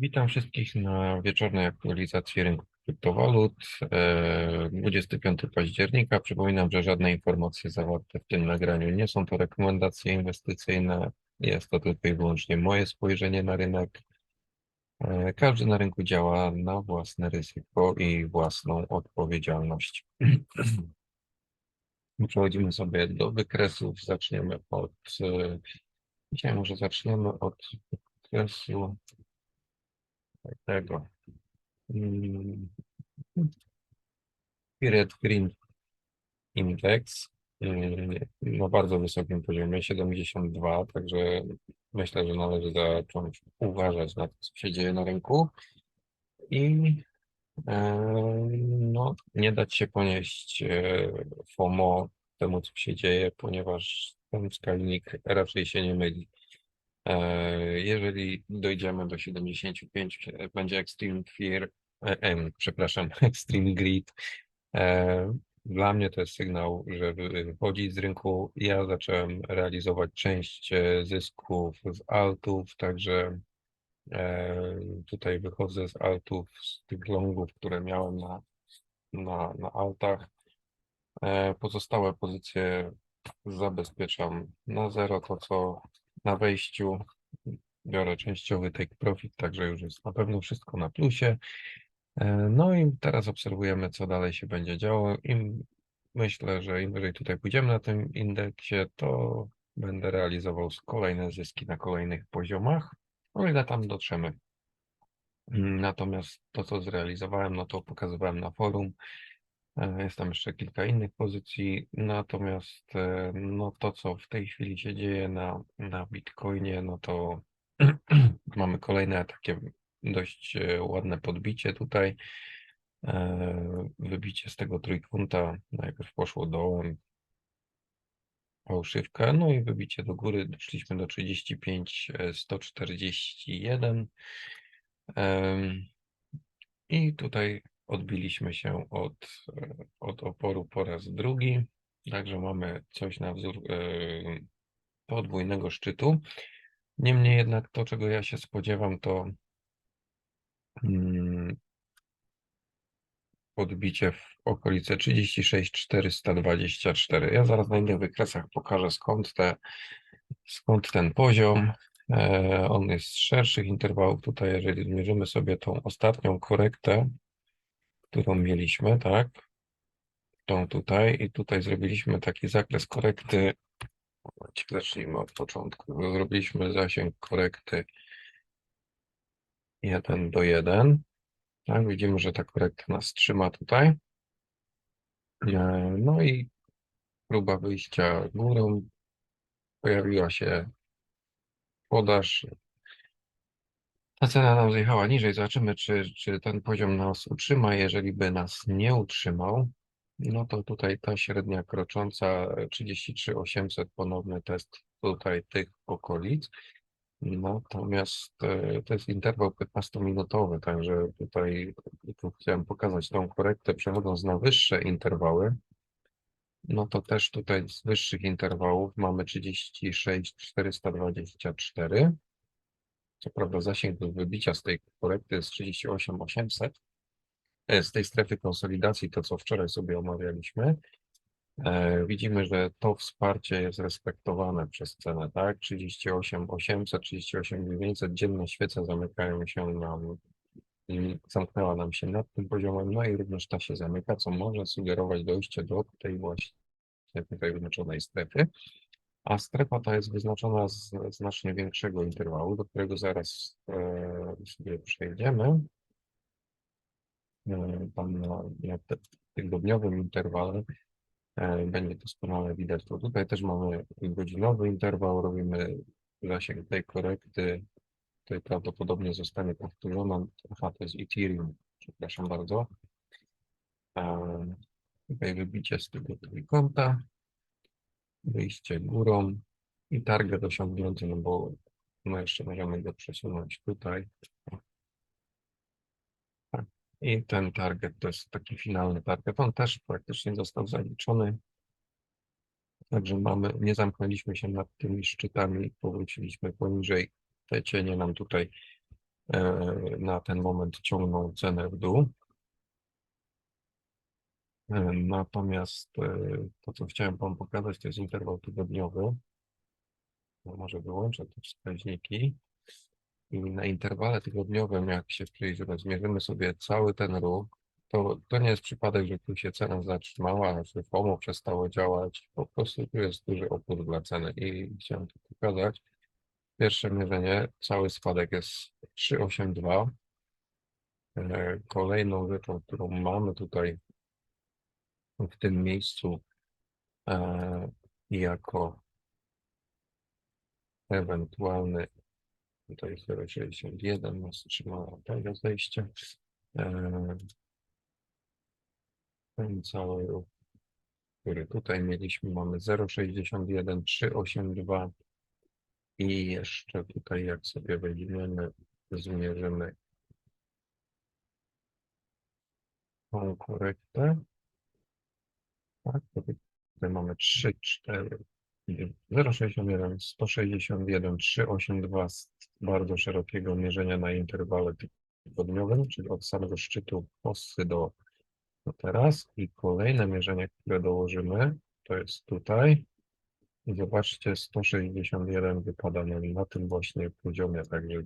Witam wszystkich na wieczornej aktualizacji rynku kryptowalut. e, 25 października. Przypominam, że żadne informacje zawarte w tym nagraniu nie są to rekomendacje inwestycyjne. Jest to tylko i wyłącznie moje spojrzenie na rynek. E, Każdy na rynku działa na własne ryzyko i własną odpowiedzialność. Przechodzimy sobie do wykresów. Zaczniemy od. e, Dzisiaj może zaczniemy od wykresu tego. Mm, Spirit Green Index yy, na bardzo wysokim poziomie 72, także myślę, że należy zacząć uważać na to, co się dzieje na rynku i e, no, nie dać się ponieść e, FOMO temu, co się dzieje, ponieważ ten wskaźnik raczej się nie myli. E, Jeżeli dojdziemy do 75, e, będzie Extreme Fear, e, em, przepraszam, Extreme Greed. Dla mnie to jest sygnał, że wy- wychodzić z rynku. Ja zacząłem realizować część zysków z altów, także tutaj wychodzę z altów, z tych longów, które miałem na, na, na altach. Pozostałe pozycje zabezpieczam na zero, to co na wejściu biorę częściowy take profit, także już jest na pewno wszystko na plusie. E, No i teraz obserwujemy, co dalej się będzie działo. Im myślę, że im wyżej tutaj pójdziemy na tym indeksie, to będę realizował kolejne zyski na kolejnych poziomach, o ile tam dotrzemy. Natomiast to, co zrealizowałem, no to pokazywałem na forum. E, Jest tam jeszcze kilka innych pozycji, natomiast e, no to, co w tej chwili się dzieje na, na Bitcoinie, no to mamy kolejne takie dość e, ładne podbicie tutaj. Wybicie z tego trójkąta najpierw poszło dołem, fałszywka, no i wybicie do góry, doszliśmy do 35, e, 141. Em, I tutaj odbiliśmy się od, e, od oporu po raz drugi, także mamy coś na wzór e, podwójnego szczytu. Niemniej jednak to, czego ja się spodziewam, to mm, podbicie w okolice 36 424. Ja zaraz na innych wykresach pokażę skąd te, skąd ten poziom. E, On jest z szerszych interwałów. Tutaj, jeżeli zmierzymy sobie tą ostatnią korektę, którą mieliśmy, tak? Tą tutaj i tutaj zrobiliśmy taki zakres korekty. Zacznijmy od początku. Zrobiliśmy zasięg korekty 1 do 1. Tak, widzimy, że ta korekta nas trzyma tutaj. E, No i próba wyjścia górą. Pojawiła się podaż. Ta cena nam zjechała niżej. Zobaczymy, czy, czy ten poziom nas utrzyma. Jeżeli by nas nie utrzymał, no to tutaj ta średnia krocząca 33,800 ponowny test tutaj tych okolic. Natomiast e, to jest interwał 15-minutowy, także tutaj tu chciałem pokazać tą korektę, przechodząc na wyższe interwały. No to też tutaj z wyższych interwałów mamy 36 424. Co prawda zasięg do wybicia z tej korekty jest 38 800. E, Z tej strefy konsolidacji, to co wczoraj sobie omawialiśmy, e, widzimy, że to wsparcie jest respektowane przez cenę, tak? 38 800, 38 900, dzienne świece zamykają się nam zamknęła nam się nad tym poziomem, no i również ta się zamyka, co może sugerować dojście do tej właśnie tutaj wyznaczonej strefy. A strefa ta jest wyznaczona z znacznie większego interwału, do którego zaraz e, sobie przejdziemy. E, tam na, na tygodniowym interwale e, będzie doskonale widać. To tutaj też mamy godzinowy interwał, robimy zasięg tej korekty. Tutaj prawdopodobnie zostanie powtórzona. Aha, to jest Ethereum, przepraszam bardzo. Tutaj wybicie z tego trójkąta, wyjście górą i target osiągnięty, no bo no jeszcze możemy go przesunąć tutaj. Tak. I ten target to jest taki finalny target. On też praktycznie został zaliczony. Także mamy, nie zamknęliśmy się nad tymi szczytami, powróciliśmy poniżej. Te cienie nam tutaj e, na ten moment ciągną cenę w dół. E, Natomiast e, to, co chciałem Wam pokazać, to jest interwał tygodniowy. No, Może wyłączę te wskaźniki. I na interwale tygodniowym, jak się przyjrzymy, zmierzymy sobie cały ten ruch, to, to nie jest przypadek, że tu się cena zatrzymała, że FOMO przestało działać. Po prostu tu jest duży opór dla ceny i chciałem to pokazać. Pierwsze mierzenie, cały spadek jest 3,82. E, Kolejną rzeczą, którą mamy tutaj w tym miejscu e, jako ewentualny tutaj 0,61 nas trzymała tego zejście. E, Ten cały ruch, który tutaj mieliśmy, mamy 0,61, 3,82 i jeszcze tutaj jak sobie weźmiemy, zmierzymy tą korektę. Tak, tutaj mamy 3, 4, 0,61, 161, 3,82 z bardzo szerokiego mierzenia na interwale tygodniowym, czyli od samego szczytu hossy do, do teraz. I kolejne mierzenie, które dołożymy, to jest tutaj. I zobaczcie, 161 wypada na tym właśnie poziomie, także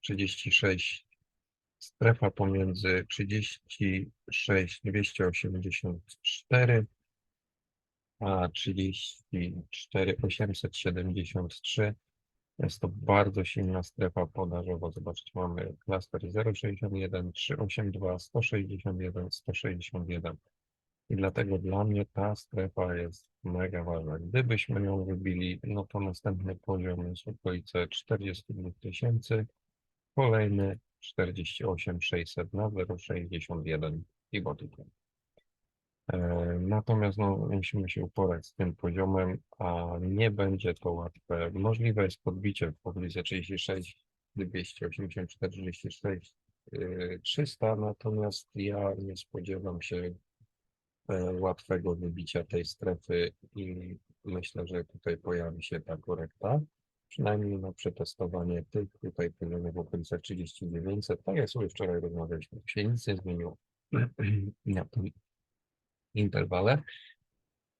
36 strefa pomiędzy 36 284 a 34 873 jest to bardzo silna strefa podażowa. Zobaczcie, mamy klaster 0,61, 382, 161, 161. I dlatego dla mnie ta strefa jest mega ważna. Gdybyśmy ją wybili, no to następny poziom jest okolice 42 tysięcy, kolejny 48 600 na 0,61 i botykiem. Natomiast no, musimy się uporać z tym poziomem, a nie będzie to łatwe. Możliwe jest podbicie w okolicy 36, 284, 36, yy, 300, natomiast ja nie spodziewam się e, łatwego wybicia tej strefy i myślę, że tutaj pojawi się ta korekta. Przynajmniej na przetestowanie tych tutaj poziomów w okolicach 3900. Tak jak sobie wczoraj rozmawialiśmy, się nic nie zmieniło. Na tym interwale.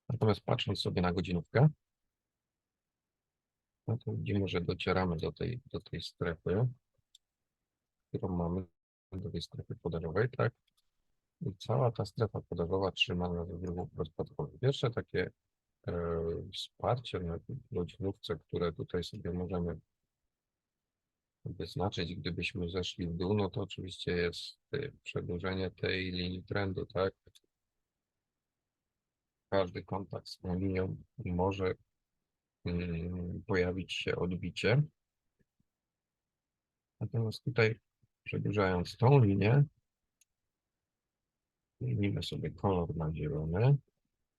Natomiast patrząc sobie na godzinówkę, no to widzimy, że docieramy do tej, do tej strefy, którą mamy, do tej strefy podażowej, tak? I cała ta strefa podażowa trzyma nas w ruchu. Pierwsze takie wsparcie na godzinówce, które tutaj sobie możemy wyznaczyć, gdybyśmy zeszli w dół, no to oczywiście jest e, przedłużenie tej linii trendu, tak? każdy kontakt z tą linią może mm, pojawić się odbicie. Natomiast tutaj przedłużając tą linię, zmienimy sobie kolor na zielony.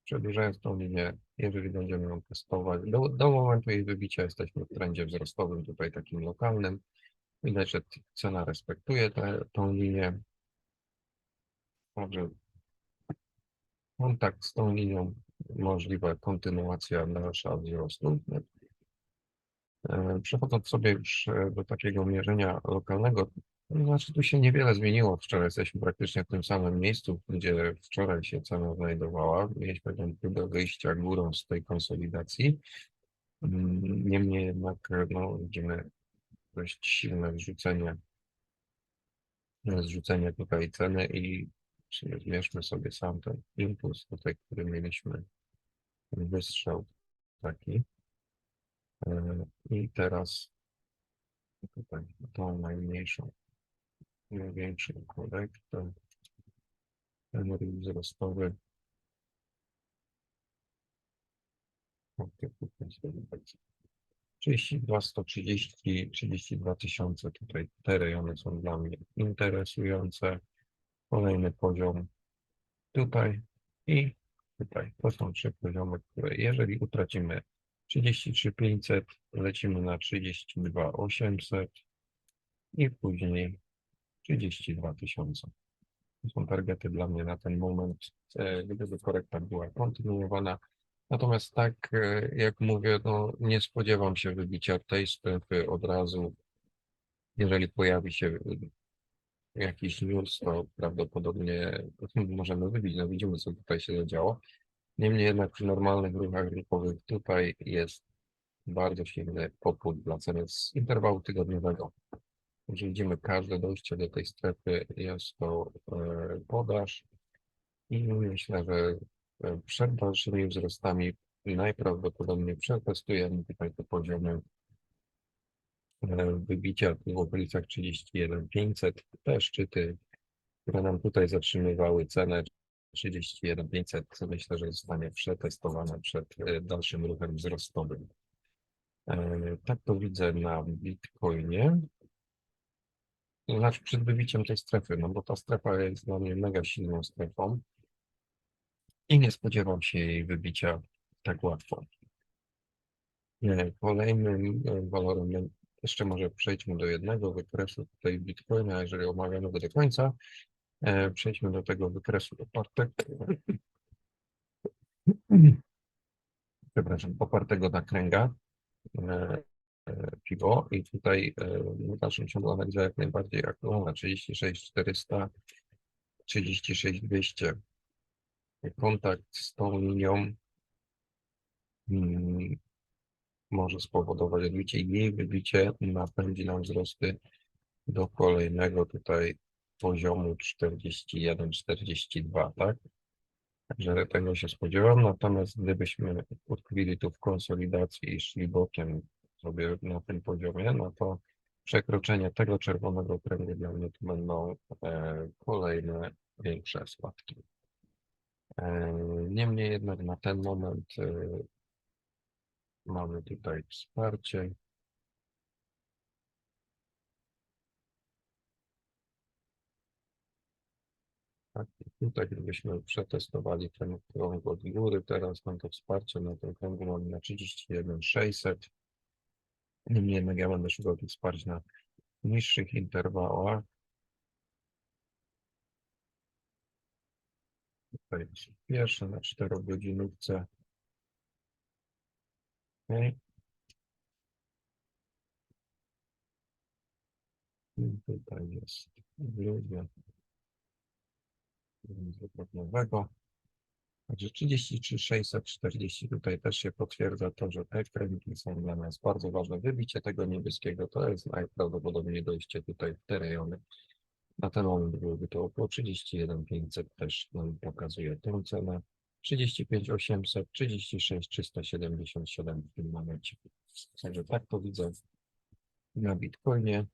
Przedłużając tą linię, jeżeli będziemy ją testować, do, do momentu jej wybicia jesteśmy w trendzie wzrostowym, tutaj takim lokalnym. Widać, że cena respektuje tę tą linię. Także kontakt z tą linią, możliwa kontynuacja dalsza wzrostu. E, Przechodząc sobie już e, do takiego mierzenia lokalnego, znaczy tu się niewiele zmieniło. Wczoraj jesteśmy praktycznie w tym samym miejscu, gdzie wczoraj się cena znajdowała. Mieliśmy ten próbę wyjścia górą z tej konsolidacji. Niemniej jednak no, widzimy dość silne zrzucenie, zrzucenie tutaj ceny i zmierzmy sobie sam ten impuls tutaj, który mieliśmy, wystrzał taki. E, I teraz tutaj tą najmniejszą, ten ruch wzrostowy. Okej, tutaj sobie tak 32, 130, 32 tysiące. Tutaj te rejony są dla mnie interesujące. Kolejny poziom tutaj i tutaj. To są trzy poziomy, które jeżeli utracimy 33500, lecimy na 32800 i później 32000. To są targety dla mnie na ten moment, e, gdyby korekta była kontynuowana. Natomiast tak, e, jak mówię, no, nie spodziewam się wybicia tej strefy od razu Jeżeli pojawi się y, jakiś news, to prawdopodobnie możemy wybić. No widzimy, co tutaj się zadziało. Niemniej jednak przy normalnych ruchach rynkowych tutaj jest bardzo silny popór dla ceny z interwału tygodniowego. Widzimy każde dojście do tej strefy, jest to e, podaż i myślę, że e, przed dalszymi wzrostami najprawdopodobniej przetestujemy tutaj te poziomy e, wybicia w okolicach 31,500. Te szczyty, które nam tutaj zatrzymywały cenę 31,500, myślę, że zostanie przetestowane przed dalszym ruchem wzrostowym. Tak to widzę na Bitcoinie. Znaczy przed wybiciem tej strefy, no bo ta strefa jest dla mnie mega silną strefą i nie spodziewam się jej wybicia tak łatwo. E, Kolejnym e, walorem, no, jeszcze może przejdźmy do jednego wykresu tutaj Bitcoina, jeżeli omawiamy go do końca. E, Przejdźmy do tego wykresu opartego, przepraszam, opartego na kręga e, piwo i tutaj e, dalszym ciągu analiza jak najbardziej aktualna, 36 400, 36 200. Kontakt z tą linią mm, może spowodować odbicie i jej wybicie napędzi nam wzrosty do kolejnego tutaj poziomu 41-42, tak? Także tego się spodziewam, natomiast gdybyśmy utkwili tu w konsolidacji i szli bokiem sobie na tym poziomie, no to przekroczenie tego czerwonego kręgu dla mnie to będą e, kolejne większe spadki. E, niemniej jednak na ten moment e, mamy tutaj wsparcie. Tak, tutaj gdybyśmy przetestowali ten krąg od góry, teraz mam to wsparcie na tym kręgu mamy na 31 600. Niemniej jednak ja będę szukał tych wsparć na niższych interwałach. Tutaj pierwsze na 4 godzinówce. Okay. I tutaj jest ludzie nowego. Także 33 640 tutaj też się potwierdza to, że te kręgi są dla nas bardzo ważne. Wybicie tego niebieskiego to jest najprawdopodobniej dojście tutaj w te rejony. Na ten moment byłoby to około 31 500 też nam pokazuje tę cenę. 35 800, 36 377 w tym momencie. Także tak to widzę na Bitcoinie.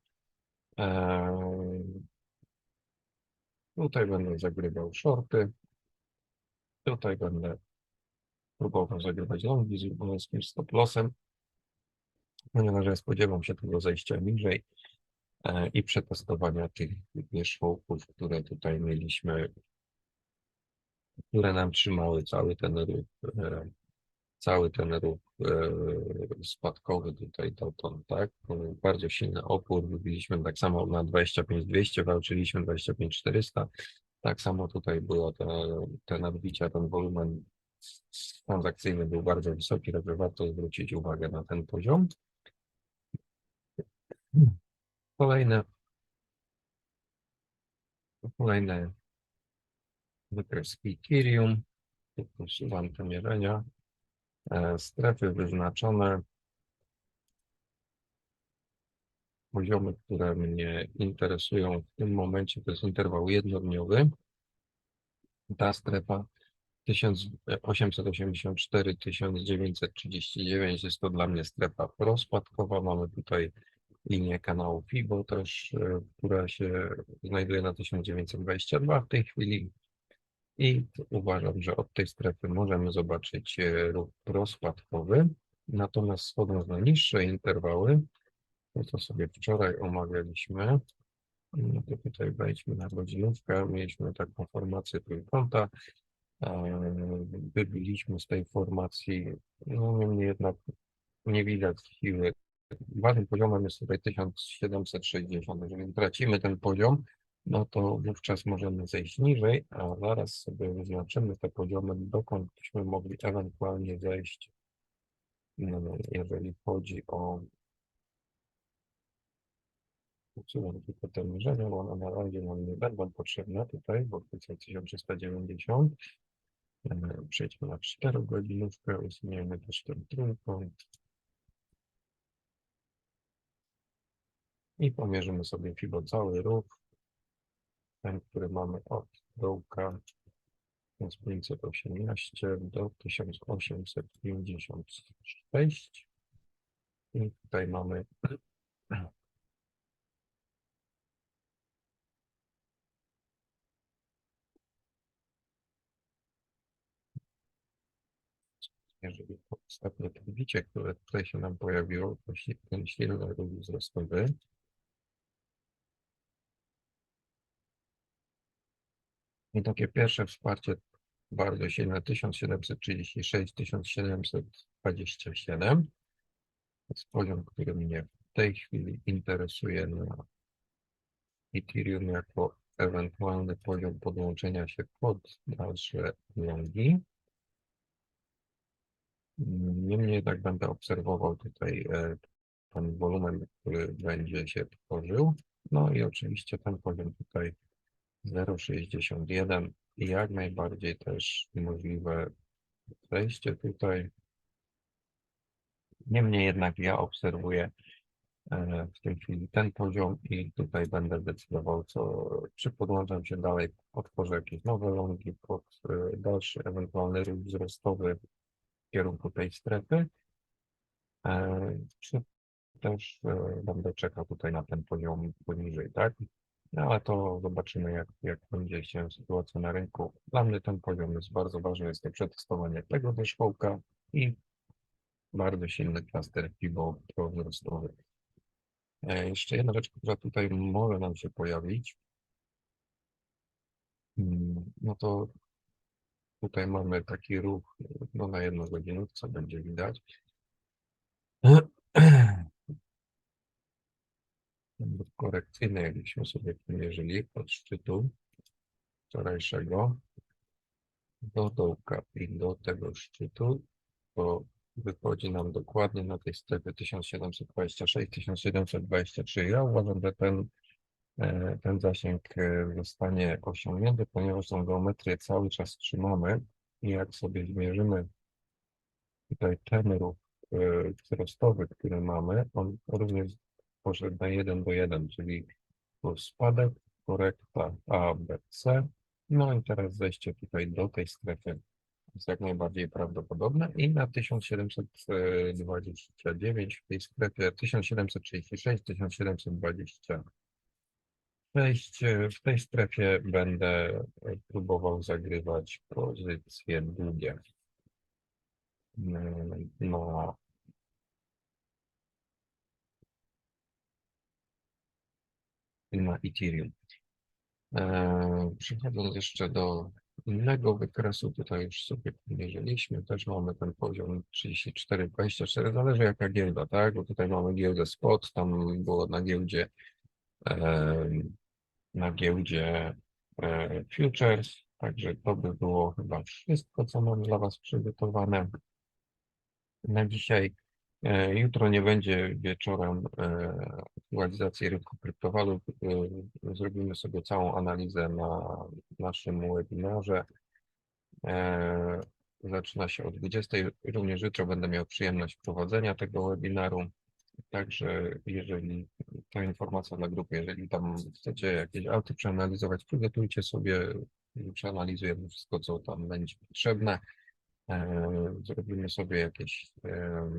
Eee, Tutaj będę zagrywał shorty. Tutaj będę próbował zagrywać? Longi z lubelskim stop lossem, ponieważ spodziewam się tego zejścia niżej e, i przetestowania tych wierzchołków, które tutaj mieliśmy, które nam trzymały cały ten ruch, e, cały ten ruch e, spadkowy tutaj dotąd, tak? Bardzo silny opór, wybiliśmy tak samo na 25200, walczyliśmy 25400, tak samo tutaj było te, te nadbicia, ten wolumen transakcyjny był bardzo wysoki, także warto zwrócić uwagę na ten poziom. Kolejne kolejne wykres Ethereum, usuwam te mierzenia, e, strefy wyznaczone, poziomy, które mnie interesują w tym momencie, to jest interwał jednodniowy. Ta strefa 1884-1939 jest to dla mnie strefa rozpadkowa. Mamy tutaj linię kanału FIBO też, e, która się znajduje na 1922 w tej chwili. I uważam, że od tej strefy możemy zobaczyć e, ruch rozpadkowy. Natomiast schodząc na niższe interwały, to co sobie wczoraj omawialiśmy, no to tutaj wejdźmy na godzinówkę, mieliśmy taką formację trójkąta, e, wybiliśmy z tej formacji, no niemniej jednak nie widać siły. Ważnym poziomem jest tutaj 1760, jeżeli tracimy ten poziom, no to wówczas możemy zejść niżej, a zaraz sobie wyznaczymy te poziomy, dokąd byśmy mogli ewentualnie zejść, no, jeżeli chodzi o Usuwam tylko te mierzenia, bo one na razie nam nie będą potrzebne tutaj, bo to jest 1390. E, Przejdźmy na 4 godzinówkę, usuniemy też ten trójkąt. I pomierzymy sobie FIBO cały ruch. Ten, który mamy od dołka 1518 do 1856. I tutaj mamy jeżeli ostatnie podbicie, które tutaj się nam pojawiło, to ten silny ruch wzrostowy. I takie pierwsze wsparcie bardzo silne 1736, 1727. To jest poziom, który mnie w tej chwili interesuje na Ethereum jako ewentualny poziom podłączenia się pod dalsze longi. Niemniej jednak będę obserwował tutaj e, ten wolumen, który będzie się tworzył. No i oczywiście ten poziom tutaj 0,61 i jak najbardziej też możliwe wejście tutaj. Niemniej jednak ja obserwuję e, w tej chwili ten poziom i tutaj będę decydował, co, czy podłączam się dalej, otworzę jakieś nowe longi pod e, dalszy ewentualny ruch wzrostowy kierunku tej strefy, e, czy też e, będę czekał tutaj na ten poziom poniżej, tak? No ale to zobaczymy, jak, jak będzie się sytuacja na rynku. Dla mnie ten poziom jest bardzo ważny, jest to przetestowanie tego wierzchołka i bardzo silny klaster FIBO wzrostowy. E, Jeszcze jedna rzecz, która tutaj może nam się pojawić, Mm, no to tutaj mamy taki ruch no, na jedną godzinę, co będzie widać. Korekcyjny, jakbyśmy sobie mierzyli od szczytu wczorajszego do dołka i do tego szczytu, to wychodzi nam dokładnie na tej strefie 1726-1723. Ja uważam, że ten, ten zasięg e, zostanie osiągnięty, ponieważ tą geometrię cały czas trzymamy i jak sobie zmierzymy tutaj ten ruch e, wzrostowy, który mamy, on również poszedł na 1 do 1, czyli tu spadek, korekta A, B, C. No i teraz zejście tutaj do tej strefy jest jak najbardziej prawdopodobne i na 1729 w tej strefie 1736, 1726 e, w tej strefie będę e, próbował zagrywać pozycje długie. Mm, No, na Ethereum. E, Przechodząc jeszcze do innego wykresu, tutaj już sobie pomierzyliśmy, też mamy ten poziom 34-24, zależy jaka giełda, tak? Bo tutaj mamy giełdę spot, tam było na giełdzie na giełdzie e, futures, także to by było chyba wszystko, co mam dla Was przygotowane na dzisiaj. E, Jutro nie będzie wieczorem e, aktualizacji rynku kryptowalut. Zrobimy sobie całą analizę na naszym webinarze. Zaczyna się o 20. Również jutro będę miał przyjemność prowadzenia tego webinaru. Także jeżeli to informacja dla grupy, jeżeli tam chcecie jakieś auty przeanalizować, przygotujcie sobie, przeanalizujemy wszystko, co tam będzie potrzebne. E, Zrobimy sobie jakieś e,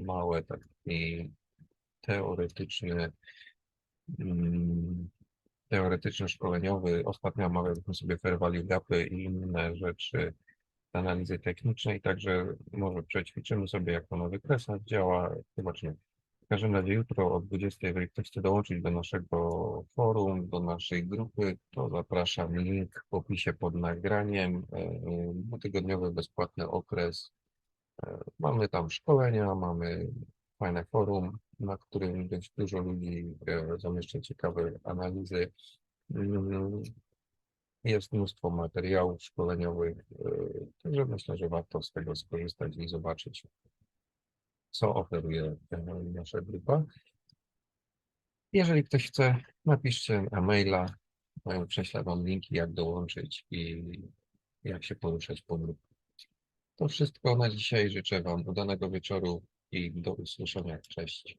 małe taki teoretyczny mm, teoretyczny szkoleniowy. Ostatnio omawialiśmy sobie fair value gapy i inne rzeczy analizy technicznej, także może przećwiczymy sobie, jak to na wykresach działa. Zobaczymy. Każdym razie jutro o 20, jeżeli ktoś chce dołączyć do naszego forum, do naszej grupy, to zapraszam link w opisie pod nagraniem. E, Dwutygodniowy bezpłatny okres. E, Mamy tam szkolenia, mamy fajne forum, na którym dość dużo ludzi e, zamieszcza ciekawe analizy. Mm, Jest mnóstwo materiałów szkoleniowych, e, także myślę, że warto z tego skorzystać i zobaczyć, co oferuje nasza grupa. Jeżeli ktoś chce, napiszcie na maila, e, prześlę Wam linki, jak dołączyć i jak się poruszać po grupie. To wszystko na dzisiaj. Życzę Wam udanego wieczoru i do usłyszenia. Cześć.